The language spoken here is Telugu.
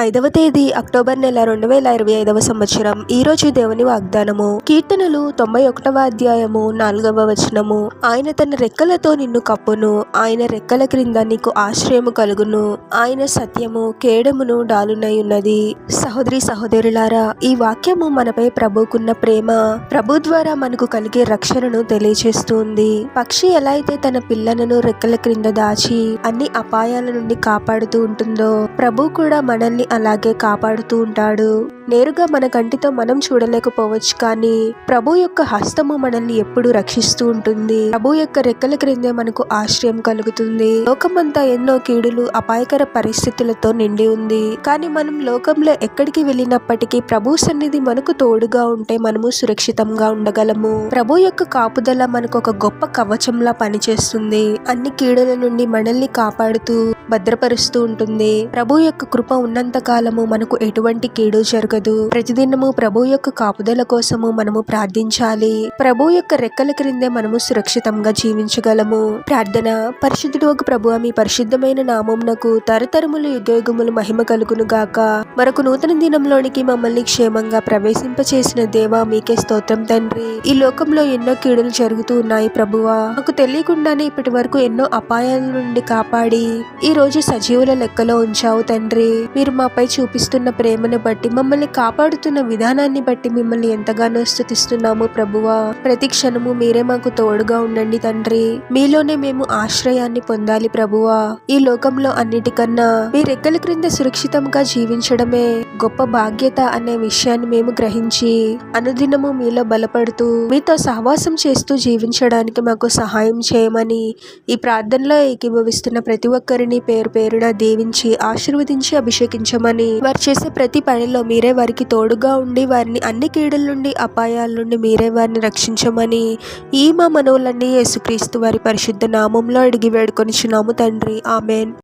ఐదవ తేదీ అక్టోబర్ నెల రెండు వేల ఇరవై ఐదవ సంవత్సరం. ఈ రోజు దేవుని వాగ్దానము. కీర్తనలు తొంభై ఒకటవ అధ్యాయము నాలుగవ వచనము. ఆయన తన రెక్కలతో నిన్ను కప్పును. ఆయన రెక్కల క్రింద నీకు ఆశ్రయము కలుగును. ఆయన సత్యము కేడమును డాలునై ఉన్నది. సహోదరి సహోదరులారా ఈ వాక్యము మనపై ప్రభుకున్న ప్రేమ. ప్రభు ద్వారా మనకు కలిగే రక్షణను తెలియజేస్తుంది పక్షి ఎలా అయితే తన పిల్లలను రెక్కల క్రింద దాచి అన్ని అపాయాల నుండి కాపాడుతూ ఉంటుందో ప్రభు కూడా మనల్ని అలాగే కాపాడుతూ ఉంటాడు. నేరుగా మన కంటితో మనం చూడలేకపోవచ్చు కానీ ప్రభు యొక్క హస్తము మనల్ని ఎప్పుడు రక్షిస్తూ ఉంటుంది. ప్రభు యొక్క రెక్కల క్రిందే మనకు ఆశ్రయం కలుగుతుంది. లోకమంతా ఎన్నో కీడులు అపాయకర పరిస్థితులతో నిండి ఉంది. కానీ మనం లోకంలో ఎక్కడికి వెళ్ళినప్పటికీ ప్రభు సన్నిధి మనకు తోడుగా ఉంటే మనము సురక్షితంగా ఉండగలము. ప్రభు యొక్క కాపుదల మనకు ఒక గొప్ప కవచంలా పనిచేస్తుంది. అన్ని కీడుల నుండి మనల్ని కాపాడుతూ భద్రపరుస్తూ ఉంటుంది. ప్రభు యొక్క కృప ఉన్నంత కాలము మనకు ఎటువంటి కీడు జరగదు. ప్రతిదినము ప్రభు యొక్క కాపుదల కోసము మనము ప్రార్థించాలి. ప్రభు యొక్క రెక్కల క్రిందే మనము సురక్షితంగా జీవించగలము. ప్రార్థన. పరిశుద్ధుడు ఒక ప్రభు మీ పరిశుద్ధమైన నామమునకు తరతరములు యుగయుగములు మహిమ కలుగును గాక. మరొక నూతన దినంలోనికి మమ్మల్ని క్షేమంగా ప్రవేశింపచేసిన దేవా మీకే స్తోత్రం తండ్రి. ఈ లోకంలో ఎన్నో కీడులు జరుగుతూ ఉన్నాయి ప్రభువా. మాకు తెలియకుండానే ఇప్పటి వరకు ఎన్నో అపాయాల నుండి కాపాడి ఈ రోజు సజీవుల లెక్కలో ఉంచావు తండ్రి. మీరు మాపై చూపిస్తున్న ప్రేమను బట్టి మమ్మల్ని కాపాడుతున్న విధానాన్ని బట్టి మిమ్మల్ని ఎంతగానో స్థుతిస్తున్నాము ప్రభువా. ప్రతి క్షణము మీరే మాకు తోడుగా ఉండండి తండ్రి. మీలోనే మేము ఆశ్రయాన్ని పొందాలి ప్రభువా. ఈ లోకంలో అన్నిటికన్నా మీ రెక్కల క్రింద సురక్షితంగా జీవించడమే గొప్ప బాధ్యత అనే విషయాన్ని మేము గ్రహించి అనుదినము మీలో బలపడుతూ మీతో సహవాసం చేస్తూ జీవించడానికి మాకు సహాయం చేయమని ఈ ప్రార్థనలో ఏకీభవిస్తున్న ప్రతి ఒక్కరిని పేరు పేరున దీవించి ఆశీర్వదించి అభిషేకించమని వారు చేసే ప్రతి పనిలో మీరే మీరే వారికి తోడుగా ఉండి వారిని అన్ని కీడుల నుండి అపాయాల నుండి మీరే వారిని రక్షించమని ఈ మా మనవులన్నీ యేసుక్రీస్తు వారి పరిశుద్ధ నామంలో అడిగి వేడుకొనిచున్నాము తండ్రి. ఆమెన్.